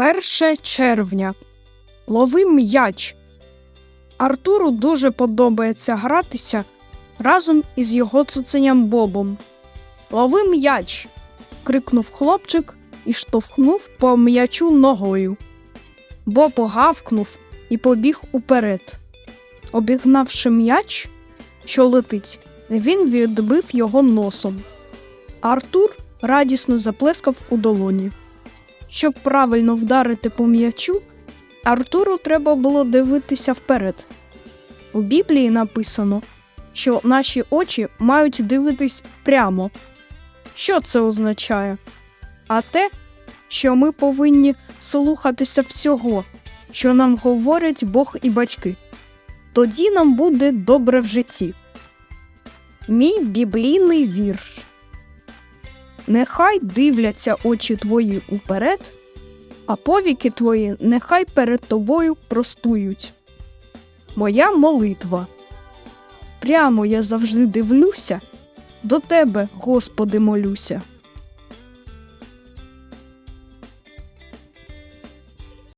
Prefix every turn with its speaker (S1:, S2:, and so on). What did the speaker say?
S1: 1 червня. Лови м'яч. Артуру дуже подобається гратися разом із його цуценям Бобом. Лови м'яч. крикнув хлопчик і штовхнув по м'ячу ногою. Боб гавкнув і побіг уперед. Обігнавши м'яч, що летить, він відбив його носом. Артур радісно заплескав у долоні. Щоб правильно вдарити по м'ячу, Артуру треба було дивитися вперед. У Біблії написано, що наші очі мають дивитись прямо. Що це означає? А те, що ми повинні слухатися всього, що нам говорять Бог і батьки. Тоді нам буде добре в житті. Мій біблійний вірш. Нехай дивляться очі твої уперед, а повіки твої нехай перед тобою простують. Моя молитва. Прямо я завжди дивлюся, до тебе, Господи, молюся.